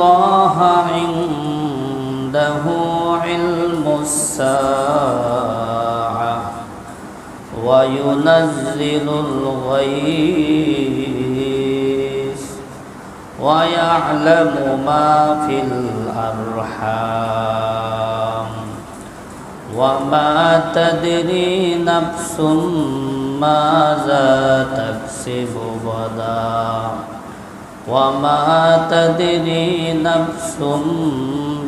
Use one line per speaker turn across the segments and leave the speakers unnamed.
الله عنده علم الساعة وينزل الغيث ويعلم ما في الأرحام وما تدري نفس ماذا تكسب غدا وما تدري نفس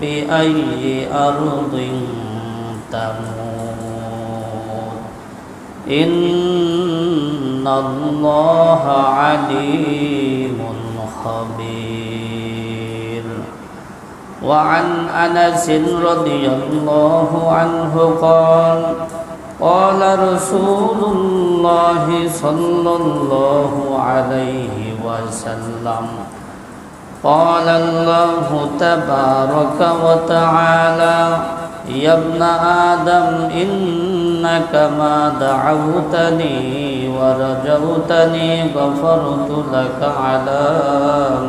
بأي أرض تموت إن الله عليم خبير وعن أنس رضي الله عنه قال قال رسول الله صلى الله عليه وسلم. قال الله تبارك وتعالى يا ابن آدم إنك ما دعوتني ورجوتني غفرت لك على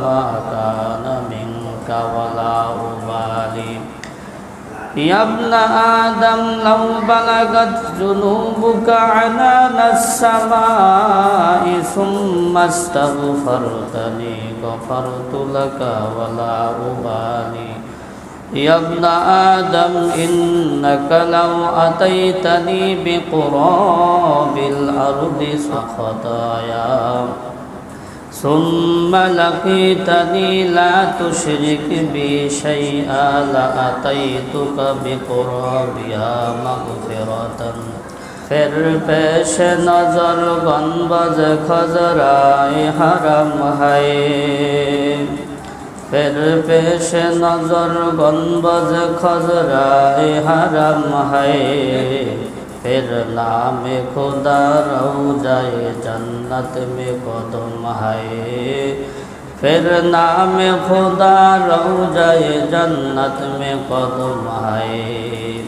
ما كان منك ولا يا ابن آدم لو بلغت ذنوبك عنان السماء ثم استغفرتني غفرت لك ولا أبالي يا ابن آدم إنك لو أتيتني بقراب الأرض خطايا ثم لقيتني لا تشرك بي شيئا لأتيتك بقرابها مغفرة پھر پیش نظر گنبز خزرائے حرم ہے پھر پیش نظر گنبز خزرائے حرم ہے پھر نام خدا رو جائے جنت میں قدم ہے پھر نام خدا رو جائے جنت میں قدم ہے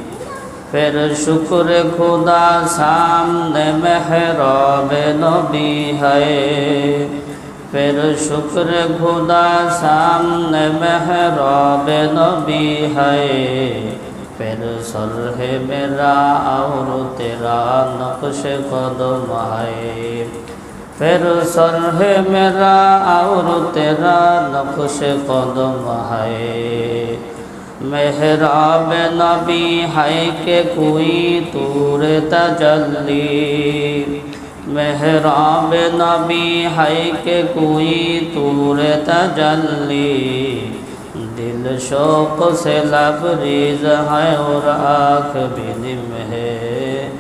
پھر شکر خدا سامنے محراب نبی ہے پھر شکر خدا سامنے محراب نبی ہے फिर सरह मेरा और तेरा नक्श कदम है फिर सरह मेरा और तेरा नक्श कदम है मेहराब नबी है के कोई तूर तजल्ली मेहराब नबी है के कोई तूर तजल्ली दिल शौक से लबरीज है और आँख भी निम है।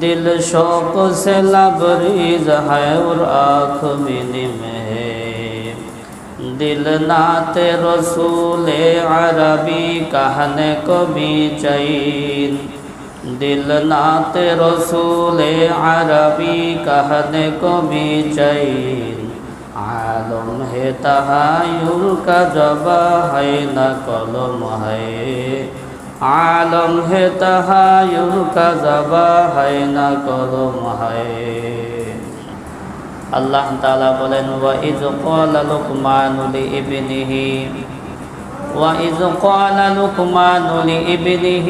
दिल शौक से लबरीज है और आँख भी निम है। दिल नाते रसूल अरबी कहने को भी चैन। दिल नाते रसूल अरबी कहने को भी चैन। আলম হে তাহায়ুল কা জবা হাই না কলম হাই। আলম হে তাহায়ুল কা জবা হাই না কলম হাই। আল্লাহ তাআলা বলেন, ওয়া ইজ ক্বালা লুকমানু লিইবনিহি وإذ قال لقمان لابنه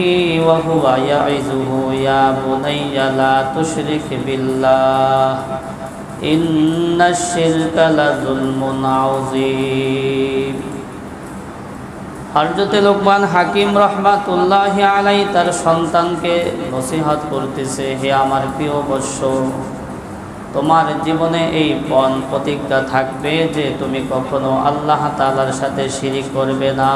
وهو يعزه يا بني لا تشرك بالله বিল্লাহ ইন্নাশ শিরকা লাযুলমুন আযীম। লোকমান হাকিম রহমাতুল্লাহি আলাই তার সন্তানকে নসিহত করতেছে, হে আমার প্রিয় বৎস, তোমার জীবনে এই পণ প্রতিজ্ঞা থাকবে যে তুমি কখনো আল্লাহ তালার সাথে শিরিক করবে না।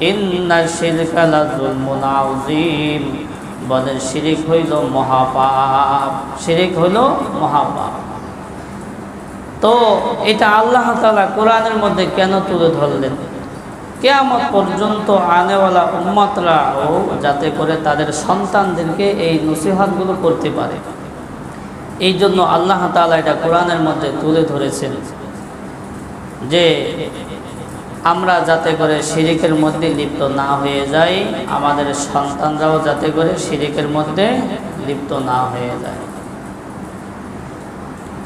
ইন্না শিরকালা জুলমুন আযীম। বলে শিরিক হইল মহাপাপ, শিরিক হইল মহাপাপ। তো এটা আল্লাহ তালা কোরআনের মধ্যে কেন তুলে ধরলেন? কেয়ামত পর্যন্ত আনেওয়ালা উম্মতরাও যাতে করে তাদের সন্তানদেরকে এই নসিহতগুলো করতে পারে। এই জন্য আল্লাহ তালা এটা কোরআনের মধ্যে তুলে ধরেছেন যে আমরা যাতে করে শিরিকের মধ্যে লিপ্ত না হয়ে যাই, আমাদের সন্তানরাও যাতে করে শিরিকের মধ্যে লিপ্ত না হয়ে যায়।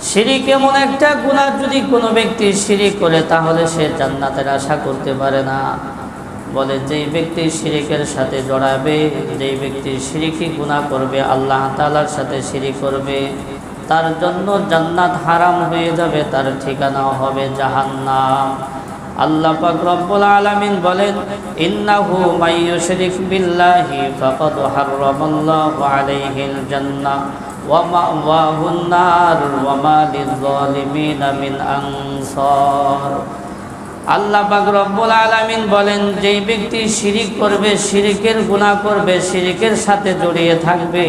শিরিক এমন একটা গুণা যদি কোনো ব্যক্তি শিরিক করে, তাহলে সে জান্নাতের আশা করতে পারে না। বলে, যেই ব্যক্তি শিরিকের সাথে জড়াবে, যেই ব্যক্তি শিরিকি গুণা করবে, আল্লাহ তালার সাথে শিরিক করবে, তার জন্য জান্নাত হারাম হয়ে যাবে, তার ঠিকানাও হবে জাহান্নাম। আল্লাহ পাক রব্বুল আলামিন বলেন, ইন্নাহু মাই ইউশরিক বিল্লাহি ফাকাদ হারামাল্লাহু আলাইহিল জান্নাহ ওয়া মাওয়াহুন নার ওয়া মা লিয-যালিমিনা মিন আনসার। আল্লাহ পাক রব্বুল আলামিন বলেন, যেই ব্যক্তি শিরিক করবে, শিরিকের গুনাহ করবে, শিরিকের সাথে জড়িয়ে থাকবে,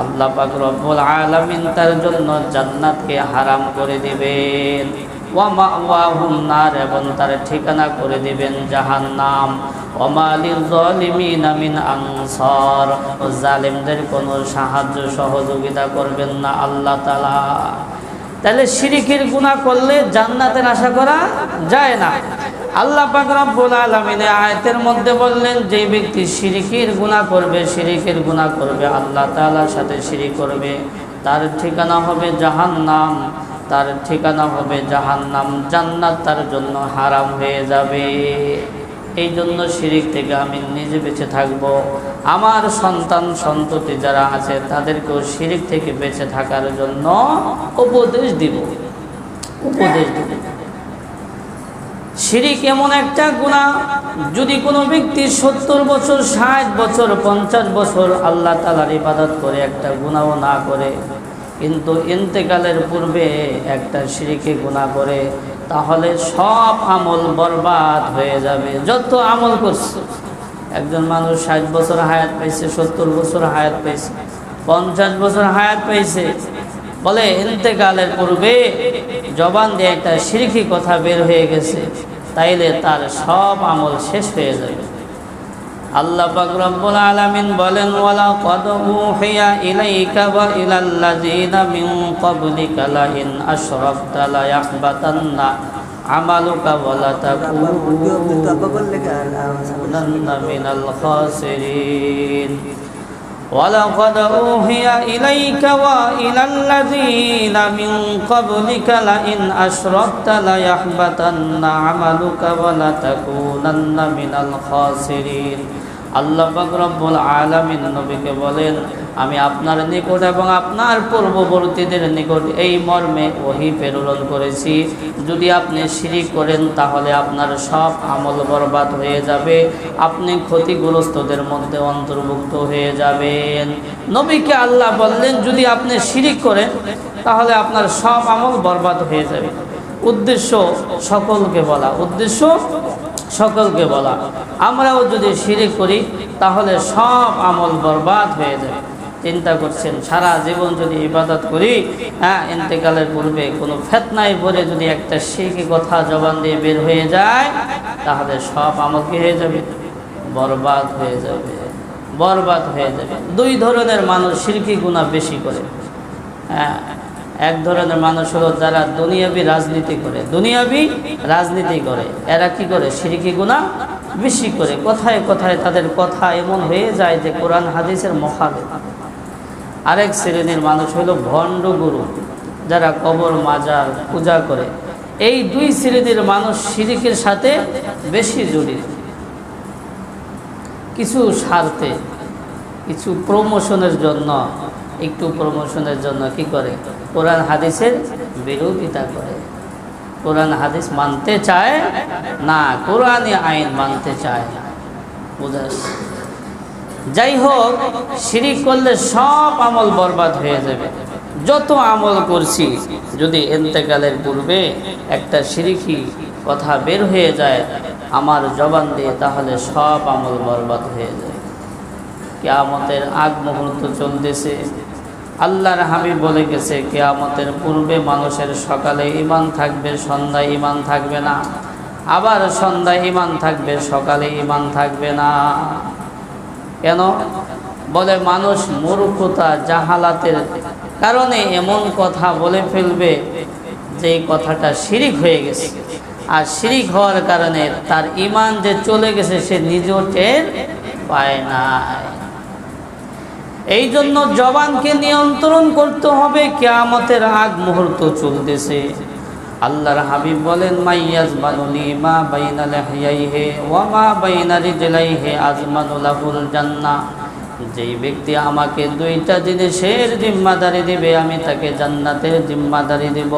আল্লাহ পাক রব্বুল আলামিন তার জন্য জান্নাতকে হারাম করে দিবেন। ওয়া মাওয়াহুম নার, এবং তার ঠিকানা করে দিবেন জাহান্নাম। নাম আনসার। জালিমদের কোনো সাহায্য সহযোগিতা করবেন না আল্লাহ তাআলা। তাহলে শিরিকের গুনাহ করলে জান্নাতের আশা করা যায় না। আল্লাহ পাক রব্বুল আলামিন আয়াতের মধ্যে বললেন, যে ব্যক্তি শিরিকের গুনাহ করবে, শিরিকের গুনাহ করবে, আল্লাহ তাআলার সাথে শিরিক করবে, তার ঠিকানা হবে জাহান্নাম। তার ঠিকানা হবে জাহান্নাম। জান্নাত তার জন্য হারাম হয়ে যাবে। এই জন্য শিরিক থেকে আমি নিজে বেঁচে থাকব। আমার সন্তান, সন্ততি যারা আছে, তাদেরকেও শিরিক থেকে বেঁচে থাকার জন্য উপদেশ দিব। উপদেশ দিব। শিরিক এমন একটা গুণা, যদি কোনো ব্যক্তি সত্তর বছর, ষাট বছর, পঞ্চাশ বছর আল্লাহ তালার ইবাদত করে একটা গুণাও না করে কিন্তু ইন্তেকালের পূর্বে একটা সিঁড়িকে গুণা করে, তাহলে সব আমল বরবাদ হয়ে যাবে। যত আমল করছে, একজন মানুষ ষাট বছর হায়াত পাইছে, সত্তর বছর হায়াত পাইছে, পঞ্চাশ বছর হায়াত পাইছে, বলে ইন্তেকালের পূর্বে জবান দিয়ে একটা সিরিকি কথা বের হয়ে গেছে, তাইলে তার সব আমল শেষ হয়ে যাবে। আল্লাহ রব্বুল আলামিন বলেন ওয়ালা কদ উহিয়া ইলাইকা ওয়া ইলাল্লাযিনা মিন ক্বাবলিকা লা ইন আশরাফতা লা ইয়াহবাতান্না আমালুকা ওয়া লা মিনাল খাসিরিন। ولقد أوحي إليك وإلى الذين من قبلك لئن أشركت ليحبطن عملك ولتكونن من الخاسرين. আল্লাহ রব্বুল আলামিন নবীকে বলেন, আমি আপনার নিকট এবং আপনার পূর্ববর্তীদের নিকট এই মর্মে ওহি প্রেরণ করেছি। যদি আপনি শিরিক করেন, তাহলে আপনার সব আমল বরবাদ হয়ে যাবে। আপনি ক্ষতিগ্রস্তদের মধ্যে অন্তর্ভুক্ত হয়ে যাবেন। নবীকে আল্লাহ বললেন, যদি আপনি শিরিক করেন, তাহলে আপনার সব আমল বরবাদ হয়ে যাবে। উদ্দেশ্য সকলকে বলা। উদ্দেশ্য সকলকে বলা। আমরাও যদি শিরিক করি, তাহলে সব আমল বরবাদ হয়ে যাবে। চিন্তা করছেন, সারা জীবন যদি ইবাদত করি হ্যাঁ ইন্তেকালের পূর্বে কোনো ফেতনায় পরে যদি একটা শিরকি কথা জবান দিয়ে বের হয়ে যায়, তাহলে সব আমল কি হয়ে যাবে? বরবাদ হয়ে যাবে। বরবাদ হয়ে যাবে। দুই ধরনের মানুষ শিরকি গুণা বেশি করে। হ্যাঁ এক ধরনের মানুষ হলো যারা দুনিয়াবি রাজনীতি করে, দুনিয়াবি রাজনীতি করে। এরা কি করে? সিরিকি গুণা বেশি করে। কথায় কথায় তাদের কথা এমন হয়ে যায় যে কোরআন হাদিসের মখালে আরেক শ্রেণির মানুষ হলো ভণ্ড গুরু, যারা কবর, মাজার, পূজা করে। এই দুই শ্রেণির মানুষ সিরিকের সাথে বেশি জড়িত। কিছু স্বার্থে, কিছু প্রমোশনের জন্য একটু প্রমোশনের জন্য কি করে? কোরআন হাদিসের বিরোধিতা করে। কোরআন হাদিস মানতে চায়? না কোরআনে আইন মানতে চায় বোঝা যাই হোক, শিরিক করলে সব আমল বরবাদ হয়ে যাবে। যত আমল করছি, যদি এন্তেকালের পূর্বে একটা সিরিকি কথা বের হয়ে যায়, আমার জবান দিয়ে তাহলে সব আমল বরবাদ হয়ে যায়। কেয়ামতের আগ মুহূর্ত চলতেছে। আল্লাহর হাবিব বলে গেছে, কেয়ামতের পূর্বে মানুষের সকালে ইমান থাকবে, সন্ধ্যায় ইমান থাকবে না। আবার সন্ধ্যায় ইমান থাকবে, সকালে ইমান থাকবে না। কেন? বলে মানুষ মূর্খতা, জাহালাতের কারণে এমন কথা বলে ফেলবে যে কথাটা শিরিক হয়ে গেছে। আর শিরিক হওয়ার কারণে তার ইমান যে চলে গেছে, সে নিজেও টের পায় না এই জন্য জবানকে নিয়ন্ত্রণ করতে হবে, কেয়ামতের আগ মুহূর্ত চলতেছে। আল্লাহর হাবিব বলেন মাইয়াজ বানুনি মা বাইনা লাহিয়াইহে ওয়া মা বাইনা রিজলাইহে আজমানুলাহুল জান্নাহ যেই ব্যক্তি আমাকে দুইটা জিনিসের জিম্মাদারি দিবে, আমি তাকে জান্নাতের জিম্মাদারি দেব।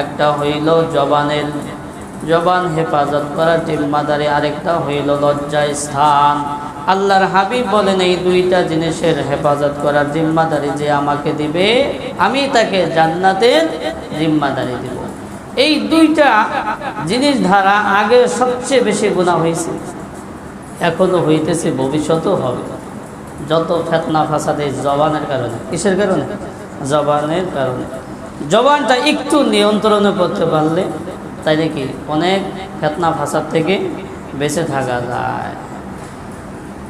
একটা হইল জবানের, জবান হেফাজত করার জিম্মাদারি, আরেকটা হইল লজ্জায় স্থান। আল্লাহর হাবিব বলেন, এই দুইটা জিনিসের হেফাজত করার জিম্মাদারি যে আমাকে দিবে, আমি তাকে জান্নাতের জিম্মাদারি দেব। এই দুইটা জিনিস ধারা আগে সবচেয়ে বেশি গুণা হয়েছে। এখনও হইতেছে, ভবিষ্যতেও হবে। যত ফেতনা ফাসাদ এই জবানের কারণে। কিসের কারণে? জবানের কারণে। জবানটা একটু নিয়ন্ত্রণে করতে পারলে তাই নাকি অনেক ফেতনা ফাসাদ থেকে বেঁচে থাকা যায়?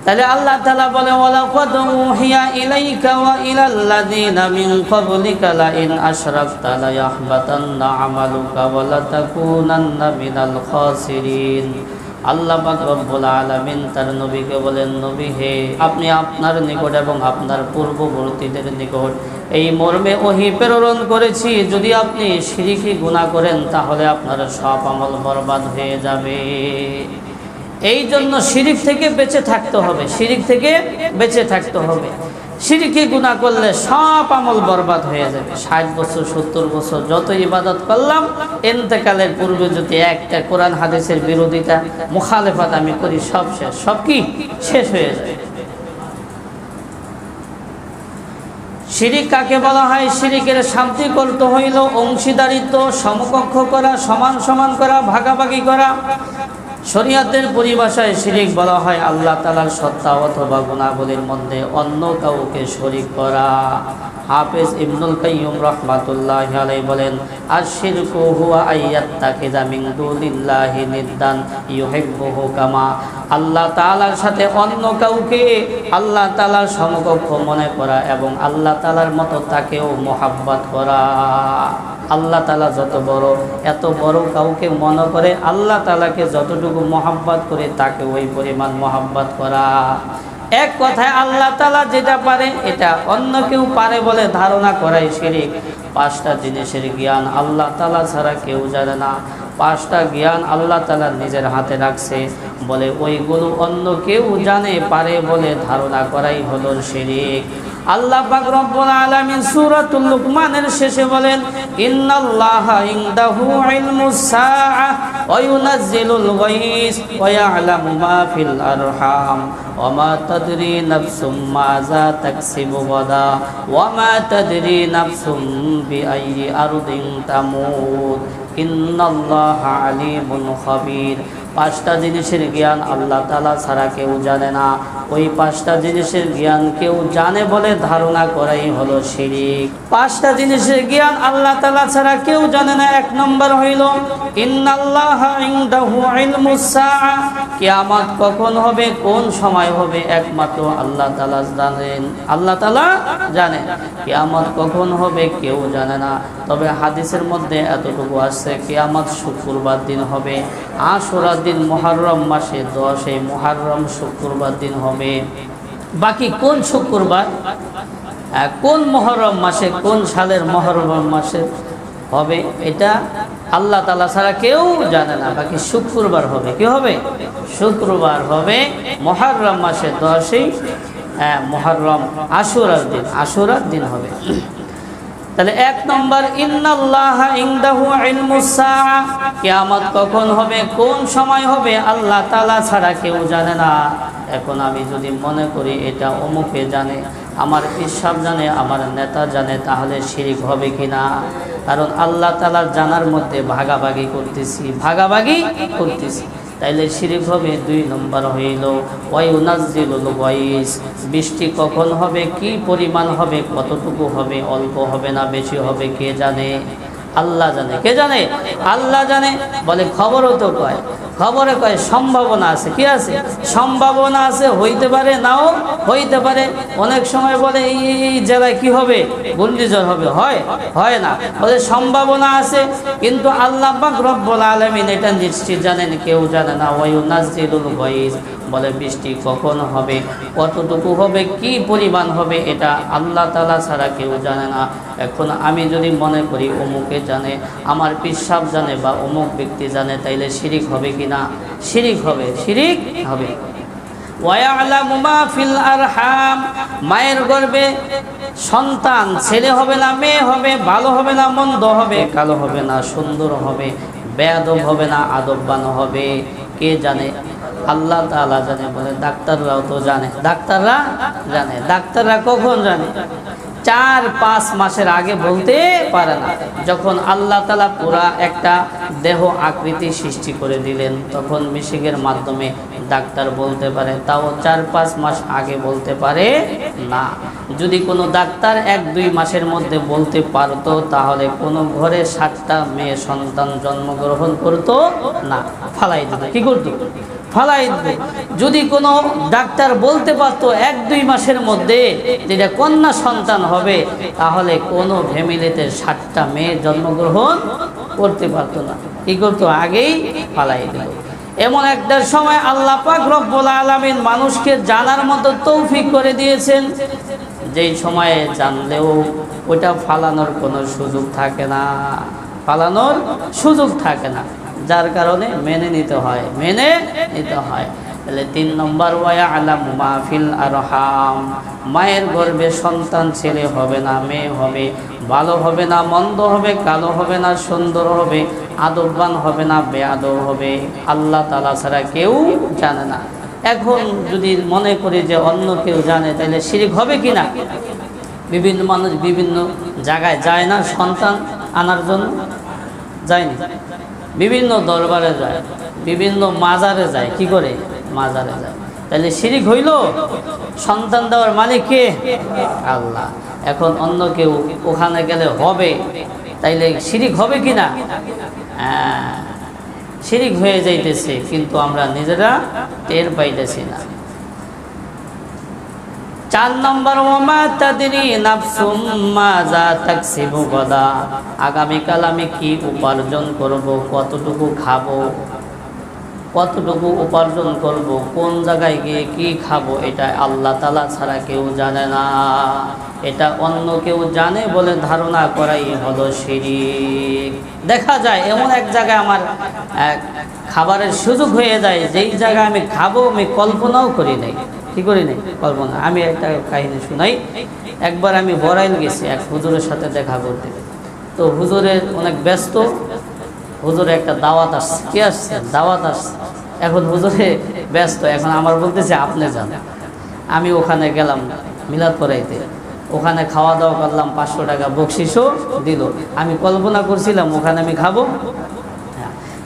তাহলে আল্লাহ তালা বলে, ওয়ালাকাদ উহিয়া ইলাইকা ওয়া ইলাল্লাযিনা মিন ক্বাবলিকা লা ইন আশরাকতা লা ইয়াহবাতান্না আমালুকা ওয়া লা তাকুনান্না মিনাল খাসিরিন। আল্লাহ পাক রব্বুল আলামিন তার নবীকে বলেন, নবী হে, আপনি আপনার নিকট এবং আপনার পূর্ববর্তীদের নিকট এই মর্মে ওহি প্রেরণ করেছি। যদি আপনি শিরিকি গুনাহ করেন, তাহলে আপনার সব আমল বরবাদ হয়ে যাবে। এই জন্য শিরিক থেকে বেঁচে থাকতে হবে, শিরিক থেকে বেঁচে থাকতে হবে। সিরিকি গুণা করলে সব আমল বরবাদ হয়ে যাবে। ষাট বছর, সত্তর বছর যত ইবাদত করলাম, এন্তেকালের পূর্বে যদি একটা কোরআন, হাদিসের বিরোধিতা, মুখালেফাত আমি করি, সব শেষ। সব কি? শেষ হয়ে যাবে। শিরিক কাকে বলা হয়? শিরিকের শান্তি করতে হইল অংশীদারিত্ব, সমকক্ষ করা, সমান সমান করা, ভাগাভাগি করা। শরিয়াতের পরিভাষায় শিরিক বলা হয় আল্লাহ তালার সত্তা অথবা গুণাবলীর মধ্যে অন্য কাউকে শরিক করা। হাফেজ ইবনুল কাইয়ুম রহমাতুল্লাহ আলাই বলেন আর শিরকু হুয়া আইয়াত্তাকিযা মিন দুনিল্লাহি নিদ্দান ইউহিব্বুহু কামা। আল্লাহ তাআলার সাথে অন্য কাউকে আল্লাহ তাআলার সমকক্ষ মনে করা এবং আল্লাহ তাআলার মতো তাকেও মোহাব্বত করা। আল্লাহ তালা যত বড়, এত বড় কাউকে মনে করে আল্লাহ তালাকে যতটুকু মহাব্বত করে তাকে ওই পরিমাণ মহাব্বত করা। এক কথায় আল্লাহ তালা যেটা পারে, এটা অন্য কেউ পারে বলে ধারণা করাই শিরিক। পাঁচটা জিনিসের জ্ঞান আল্লাহ তালা ছাড়া কেউ জানে না। পাঁচটা জ্ঞান আল্লাহ তালা নিজের হাতে রাখছে বলে ওইগুলো অন্য কেউ জানে, পারে বলে ধারণা করাই হলো শিরিক। আল্লাহ পাক রব্বুল আলামিন সূরাতুল লুকমানের শেষে বলেন, ইন্নাল্লাহা ইনদাহু ইলমুস সাআ ওয়া আরহাম ওয়া মা তাদরি নাফসুম মাযা তাকসিবু গাদা ওয়া মা তাদরি নাফসুম পাঁচটা জিনিসের জ্ঞান আল্লাহ তালা ছাড়া কেউ জানে না। ওই পাঁচটা জিনিসের জ্ঞান কেউ জানে বলে ধারণা করাই হলো শিরিক। পাঁচটা জিনিসের জ্ঞান আল্লাহ তালা ছাড়া কেউ জানে না। এক নম্বর হইল কিয়ামত কখন হবে, কোন সময় হবে, একমাত্র আল্লাহ তালা জানেন। আল্লাহ তালা জানেন কিয়ামত কখন হবে, কেউ জানে না। তবে হাদিসের মধ্যে এতটুকু আসছে কিয়ামত শুক্রবার দিন হবে। আশুরার দিন মহরম মাসে দশ মহরম শুক্রবার দিন হবে। বাকি কোন শুক্রবার? কোন মহরম মাসে, কোন সালের মহরম মাসে হবে এটা আল্লাহ তালা ছাড়া কেউ জানে না। বাকি শুক্রবার হবে। কি হবে? শুক্রবার হবে মহরম মাসে দশই মহরম আশুরার দিন। আশুরার দিন হবে। তাহলে এক নম্বর কিয়ামত কখন হবে, কোন সময় হবে, আল্লাহ তালা ছাড়া কেউ জানে না। এখন আমি যদি মনে করি এটা অমুকে জানে, আমার ইসাব জানে, আমার নেতা জানে, তাহলে শিরিক হবে কি না কারণ আল্লাহ তাআলার জানার মধ্যে ভাগাভাগি করতেছি ভাগাভাগি করতেছি। তাইলে শিরিক হবে দুই নম্বর হইল ওয়াইউনাজিলুল ওয়াইস বৃষ্টি কখন হবে? কি পরিমাণ হবে? কতটুকু হবে? অল্প হবে না? বেশি হবে? কে জানে? আল্লাহ জানে। কে জানে? আল্লাহ জানে। বলে, খবরও তো কয়। খবরে কয়, সম্ভাবনা আছে। কি আছে? সম্ভাবনা আছে, হইতে পারে, নাও হইতে পারে। অনেক সময় বলে, এই, এই- জেলায় কি হবে? ঘূর্ণিঝড় হবে। হয়? হয় না। বলে, সম্ভাবনা আছে, কিন্তু আল্লাহ পাক রব্বুল আলামিন এটা নিশ্চিত জানেন, কেউ জানে না। ওয়ায়ু নাজিলুল গায়স বলে, বৃষ্টি কখন হবে? কতটুকু হবে? কি পরিমাণ হবে? এটা আল্লাহ তালা ছাড়া কেউ জানে না। এখন আমি যদি মনে করি, অমুকে জানে, আমার পিসাব জানে বা অমুক ব্যক্তি জানে, তাইলে শিরিক হবে কি না? শিরিক হবে শিরিক হবে। মায়ের গর্ভে সন্তান, ছেলে হবে না, মেয়ে হবে, ভালো হবে না, মন্দ হবে, কালো হবে না, সুন্দর হবে, বেয়াদব হবে না আদববান হবে। কে জানে? আল্লাহ তাআলা জানে, বলে, ডাক্তাররাও তো জানে। ডাক্তাররা জানে। ডাক্তাররা কখন জানে? চার পাঁচ মাসের আগে বলতে পারে না। যখন আল্লাহ তালা পুরা একটা দেহ আকৃতি সৃষ্টি করে দিলেন, তখন মিশিংয়ের মাধ্যমে ডাক্তার বলতে পারে। তাও চার পাঁচ মাস আগে বলতে পারে না। যদি কোনো ডাক্তার এক দুই মাসের মধ্যে বলতে পারতো, তাহলে কোনো ঘরে সাতটা মেয়ে সন্তান জন্মগ্রহণ করতো না। ফালাই দিত। কি করতো? ফালাই দিত যদি কোনো ডাক্তার বলতে পারতো এক দুই মাসের মধ্যে যেটা কন্যা সন্তান হবে, তাহলে কোনো ফ্যামিলিতে সাতটা মেয়ে জন্মগ্রহণ করতে পারতো না। কি করতো? আগেই ফালাই দিত। এমন একটা সময় আল্লাহ পাক রব্বুল আলামিন মানুষকে জানার মতো তৌফিক করে দিয়েছেন। যেই সময়ে জানলেও ওটা ফালানোর কোনো সুযোগ থাকে না। ফালানোর সুযোগ থাকে না। যার কারণে মেনে নিতে হয়, মেনে নিতে হয়। তাহলে তিন নম্বর ওয়া আলাম মাহফিল আরহাম। মায়ের গর্ভে সন্তান ছেলে হবে না, মেয়ে হবে। ভালো হবে না, মন্দ হবে, কালো হবে না, সুন্দর হবে, আদববান হবে না বেআদব হবে। আল্লাহ তালা ছাড়া কেউ জানে না। এখন যদি মনে করি যে অন্য কেউ জানে, তাহলে শিরিক হবে কি না? বিভিন্ন মানুষ বিভিন্ন জায়গায় যায় না সন্তান আনার জন্য? যায়নি? বিভিন্ন দরবারে যায়, বিভিন্ন মাজারে যায়, কি করে? মাজারে যায়। তাহলে শিরিক হইল? সন্তান দেওয়ার মালিক কে? আল্লাহ। এখন অন্য কেউ ওখানে গেলে হবে, তাইলে শিরিক হবে কি না হ্যাঁ শিরিক হয়ে যাইতেছে, কিন্তু আমরা নিজেরা টের পাইতেছি না। চার নম্বর, ওমা তাদিনী নাফসুম তাকসিবু গদা। আগামীকাল আমি কি উপার্জন করব? কতটুকু খাব? কতটুকু উপার্জন করব? কোন জায়গায় গিয়ে কি খাব? এটা আল্লাহ তালা ছাড়া কেউ জানে না। এটা অন্য কেউ জানে বলে ধারণা করাই হলো শিরিক। দেখা যায় এমন এক জায়গায় আমার খাবারের সুযোগ হয়ে যায়, যেই জায়গায় আমি খাব, আমি কল্পনাও করি নাই। কি করি নাই? কল্পনা। আমি একটা কাহিনী শুনাই। একবার আমি বরাইল গেছি এক হুজুরের সাথে দেখা করতে। তো হুজুরের অনেক ব্যস্ত। হুজুরে একটা দাওয়াত আসছে। কে আসছে? দাওয়াত আসছে। এখন হুজুরে ব্যস্ত। এখন আমার বলতেছে, আপনি যান। আমি ওখানে গেলাম মিলাদ পড়াইতে। ওখানে খাওয়া দাওয়া করলাম, পাঁচশো টাকা বকশিসও দিল। আমি কল্পনা করছিলাম, ওখানে আমি খাব।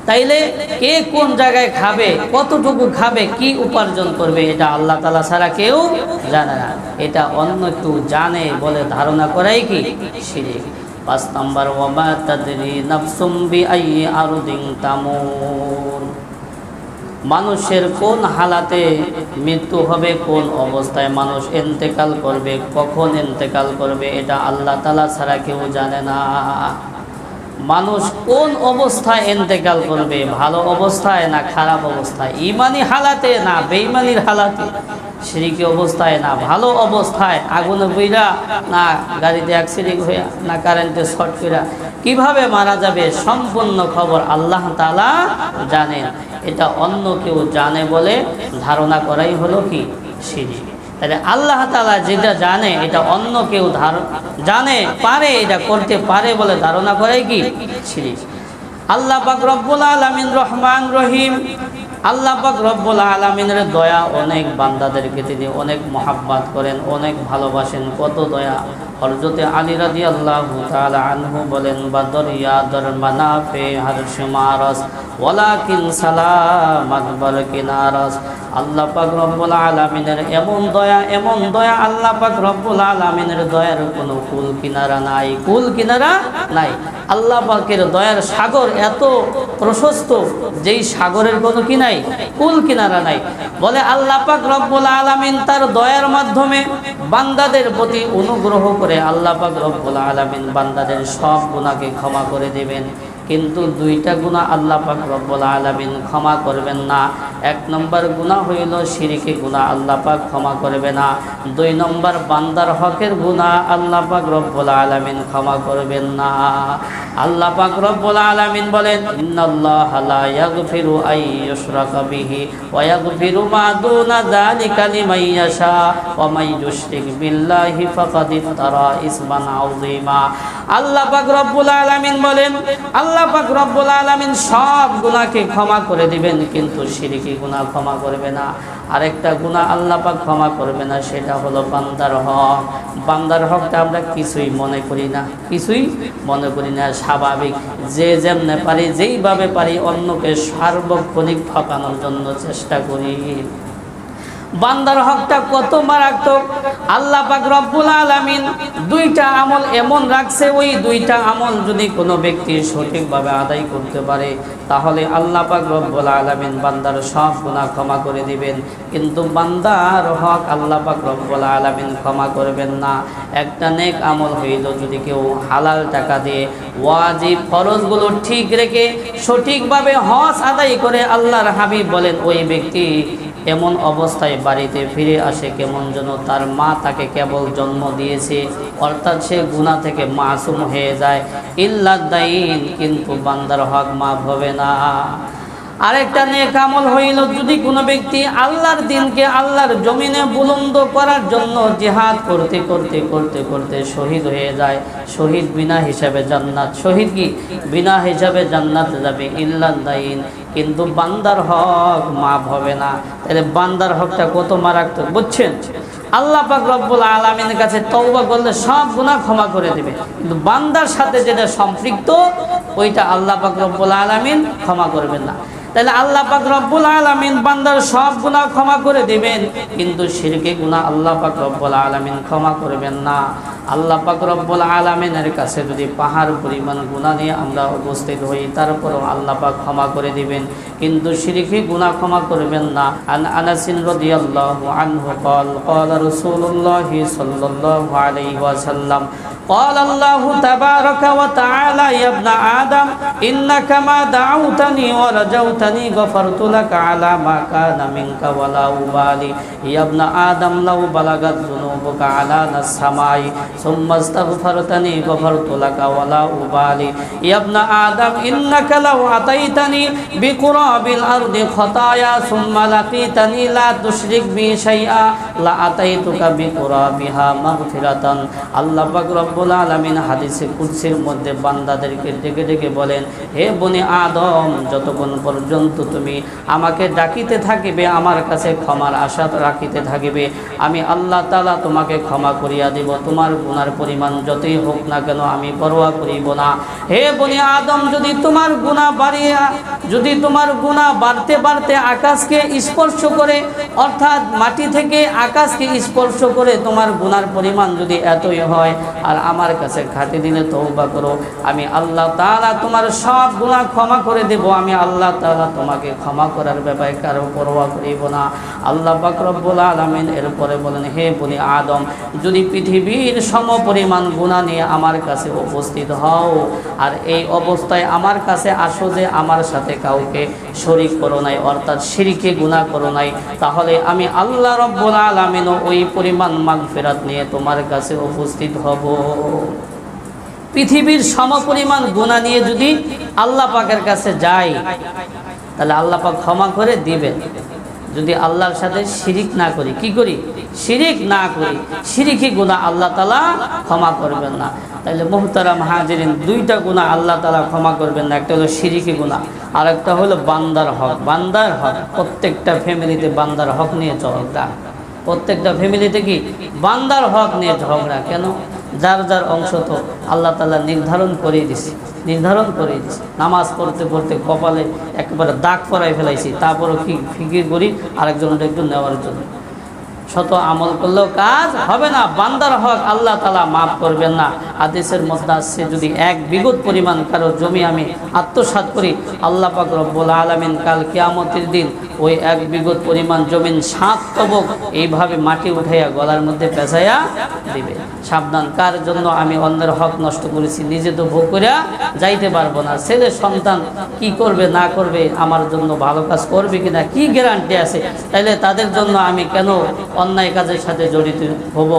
তাইলে কে কোন জায়গায় খাবে, কতটুকু খাবে, কি উপার্জন করবে, এটা আল্লাহ তালা ছাড়া কেউ জানে না। এটা অন্য কেউ জানে বলে ধারণা করাই কি? পাঁচ নম্বর, ওয়ামা তাদরি নাফসুম বি আই আরুদিন মানুষের কোন হালাতে মৃত্যু হবে, কোন অবস্থায় মানুষ এন্তেকাল করবে, কখন এন্তেকাল করবে, এটা আল্লাহ তালা ছাড়া কেউ জানে না। মানুষ কোন অবস্থায় এন্তেকাল করবে? ভালো অবস্থায় না খারাপ অবস্থায়? ইমানি হালাতে না বেইমানির হালাতে? সিরিকি অবস্থায় না ভালো অবস্থায়? আগুনে বইরা না গাড়িতে অ্যাক্সিডেন্ট হইয়া, না কারেন্টে শর্ট কইরা, কীভাবে মারা যাবে? সম্পূর্ণ খবর আল্লাহ তালা জানেন। এটা অন্য কেউ জানে বলে ধারণা করাই হলো কি? সিরিক। তাহলে আল্লাহ তালা যেটা জানে, এটা অন্য কেউ জানে, পারে, এটা করতে পারে বলে ধারণা করে কি? শিরিক। আল্লাহ পাক রব্বুল আলামিন রহমান রহিম আল্লাহ পাক রব্বুল আলমিনের দয়া অনেক বান্দাদেরকে তিনি অনেক মহাব্বাত করেন, অনেক ভালোবাসেন। কত দয়া। হরজতে আলী রাদি আল্লাহ আনহু বলেন বা বাদর ইয়াদর মানাফে হর্ষ মারস, ওয়ালাকিন সালামাত বারকিনারস আল্লাহ পাক রব্বুল আলামিনের এমন দয়া এমন দয়া আল্লাহ পাক রব্বুল আলামিনের দয়ার কোনো কুল কিনারা নাই। কুল কিনারা নাই। আল্লাহ পাকের দয়ার সাগর এত প্রশস্ত, যেই সাগরের কোনো কি নাই, কুল কিনারা নাই। বলে আল্লাহ পাক রব্বুল আলামিন তার দয়ার মাধ্যমে বান্দাদের প্রতি অনুগ্রহ করে আল্লাহ পাক রব্বুল আলামিন বান্দাদের সব গুণাকে ক্ষমা করে দেবেন। কিন্তু দুইটা গুণা আল্লাহ পাক রব্বুল আলামিন ক্ষমা করবেন না। এক নম্বর গুণা হইল শিরিকে গুণা আল্লাহ পাক ক্ষমা করবে না। দুই নম্বর বান্দার হকের গুণা আল্লাহ পাক রব্বুল আলামিন ক্ষমা করবেন না। আল্লাহ পাক রব্বুল আলামিন বলেন, ইন্নাল্লাহা লা ইয়াগফিরু আই ইউশরাকা বিহি ওয়া ইয়াগফিরু মা দুনা যালিকা লিমান ইয়াশা ওয়া ইউশরিক বিল্লাহি ফাকাদ ইফতারা ইসমান আযীমা। আল্লাহ পাক রব্বুল আলামিন বলেন, আল্লাহ পাক রব্বুল আলামিন সব গুনাহকে ক্ষমা করে দিবেন, কিন্তু শিরকি গুনাহ ক্ষমা করবে না। আরেকটা গুনাহ আল্লাহ পাক ক্ষমা করবে না, সেটা হলো বান্দার হক। বান্দার হকটা আমরা কিছুই মনে করি না, কিছুই মনে করি না, স্বাভাবিক। যে যেমনে পারি, যেইভাবে পারি, অন্যকে সার্বক্ষণিক ঠকানোর জন্য চেষ্টা করি। বান্দার হকটা কত মারাত্মক। আল্লাহ পাক রব্বুল আলামিন দুইটা আমল এমন রাখছে, ওই দুইটা আমল যদি কোনো ব্যক্তি সঠিকভাবে আদায় করতে পারে, তাহলে আল্লাহ পাক রব্বুল আলামিন বান্দার সব গুনাহ ক্ষমা করে দিবেন। কিন্তু বান্দার হক আল্লাহ পাক রব্বুল আলামিন ক্ষমা করবেন না। একটা নেক আমল হইল যদি কেউ হালাল টাকা দিয়ে ওয়াজিব ফরজগুলো ঠিক রেখে সঠিকভাবে হজ আদায় করে আল্লাহর হাবিব বলেন, ওই ব্যক্তি এমন অবস্থায় বাড়িতে ফিরে আসে কেমন যেন তার মা তাকে কেবল জন্ম দিয়েছে, অর্থাৎ সে গুণা থেকে মাসুম হয়ে যায়। ইল্লা দাইন, কিন্তু বান্দার হক মাফ হবে না। আরেকটা নেক আমল হইল যদি কোনো ব্যক্তি আল্লাহর দিনকে আল্লাহর জমিনে বুলন্দ করার জন্য জিহাদ করতে করতে করতে করতে শহীদ হয়ে যায়। শহীদ বিনা হিসাবে জান্নাত। শহীদ কি? বিনা হিসাবে জান্নাতে যাবে। ইল্লাদাইন কিন্তু বান্দার হক মাফ হবে না। তাহলে বান্দার হকটা কত মারাত্মক, বুঝছেন? আল্লাহ পাক রব্বুল আলমিনের কাছে তওবা করলে সব গুনাহ ক্ষমা করে দেবে। কিন্তু বান্দার সাথে যেটা সম্পৃক্ত, ওইটা আল্লাহ পাক রব্বুল আলমিন ক্ষমা করবেন না। তাহলে আল্লাহ পাক রব্বুল আলমিন বান্দার সব গুনাহ ক্ষমা করে দেবেন কিন্তু শিরকে গুনাহ আল্লাহ পাক রব্বুল আলমিন ক্ষমা করবেন না আল্লাহ পাক রব্বুল আলমিনের কাছে যদি পাহাড় পরিমাণ গুনাহ নিয়ে আমরা উপস্থিত হই তারপরও আল্লাহ পাক ক্ষমা করে দিবেন কিন্তু শিরকে গুনাহ ক্ষমা করবেন না আন আনাসিন রাদিয়াল্লাহু আনহু قال قال رسول الله صلى الله عليه وسلم قال الله تبارك وتعالى يا ابن آدم إنك ما دعوتني ورجوتني غفرت لك على ما كان منك ولا أبالي يا ابن آدم لو بلغت ذنوبك على السماء ثم استغفرتني غفرت لك ولا أبالي يا ابن آدم إنك لو أتيتني بقراب الأرض خطايا ثم لقيتني لا تشرك بي شيئا لأتيتك بقرابها مغفرة الله بك رب রব্বুল আলামিন হাদিসে কুদসির মধ্যে বান্দাদেরকে ডেকে ডেকে বলেন, হে বনে আদম, যতক্ষণ পর্যন্ত তুমি আমাকে ডাকিতে থাকিবে, আমার কাছে ক্ষমার আশা রাখিতে থাকিবে, আমি আল্লাহ তালা তোমাকে ক্ষমা করিয়া দিব। তোমার গুনার পরিমাণ যতই হোক না কেন আমি পরোয়া করিব না। হে বনে আদম, যদি তোমার গুনাহ বাড়িয়া, যদি তোমার গুনাহ বাড়তে বাড়তে আকাশকে স্পর্শ করে, অর্থাৎ মাটি থেকে আকাশকে স্পর্শ করে তোমার গুনার পরিমাণ যদি এতই হয়, আর আমার কাছে খাটি দিলে তৌবা করো। আমি আল্লাহ তাআলা তোমার সব গুনাহ ক্ষমা করে দেব। আমি আল্লাহ তালা তোমাকে ক্ষমা করার ব্যাপারে কারও পরোয়া করিব না। আল্লাহ পাক রব্বুল আলামিন এরপরে বলেন, হে বনি আদম, যদি পৃথিবীর সম পরিমাণ গুনাহ নিয়ে আমার কাছে উপস্থিত হও, আর এই অবস্থায় আমার কাছে আসো যে আমার সাথে কাউকে শরিক করো নাই, অর্থাৎ শিরিকে গুনাহ করো নাই, তাহলে আমি আল্লাহ রব্বুল আলামিনও ওই পরিমাণ মাগফিরাত নিয়ে তোমার কাছে উপস্থিত হব। পৃথিবীর সমপরিমাণ গুণা নিয়ে যদি আল্লাহ পাকের কাছে যাই তাহলে আল্লাহ পাক ক্ষমা করে দিবেন। যদি আল্লাহর সাথে শিরিক না করি, কি করি? শিরিক না করি, শিরিকি গুণা আল্লাহ তালা ক্ষমা করবেন না। তাহলে মোহতারাম হাজিরিন, দুইটা গুণা আল্লাহ তালা ক্ষমা করবেন না। একটা হলো শিরিকি গুণা আর একটা হলো বান্দার হক। বান্দার হক, প্রত্যেকটা ফ্যামিলিতে বান্দার হক নিয়ে ঝগড়া। প্রত্যেকটা ফ্যামিলিতে কি? বান্দার হক নিয়ে ঝগড়া। কেন? যার যার অংশ তো আল্লাহ তালা নির্ধারণ করে দিছে, নির্ধারণ করে দিছে। নামাজ পড়তে পড়তে কপালে একেবারে দাগ পরাই ফেলাইছি, তারপরও কি ফিকির করি? আরেকজনটা একটু নেওয়ার জন্য। শত আমল করলেও কাজ হবে না। বান্দার হক আল্লাহ তালা মাফ করবেন না। আদেশের মধ্যে আসছে যদি এক বিগত পরিমাণ কারও জমি আমি আত্মসাৎ করি, আল্লাহ পাক রব্বুল আলমিন কাল কিয়ামতের দিন ওই এক বিগত পরিমাণ জমিন সাত তবক এইভাবে মাটি উঠাইয়া গলার মধ্যে পেঁচাইয়া দিবে। সাবধান, কার জন্য আমি অন্যের হক নষ্ট করেছি, নিজে তো ভোগ করিয়া যাইতে পারব না। ছেলে, সন্তান কি করবে, না করবে, আমার জন্য ভালো কাজ করবে কিনা, কি গ্যারান্টি আছে? তাইলে তাদের জন্য আমি কেন অন্যায় কাজের সাথে জড়িত হব।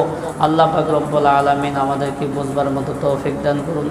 আল্লাহ পাক রব্বুল আলমিন আমাদেরকে বুঝবার মতো তৌফিক দান করুন।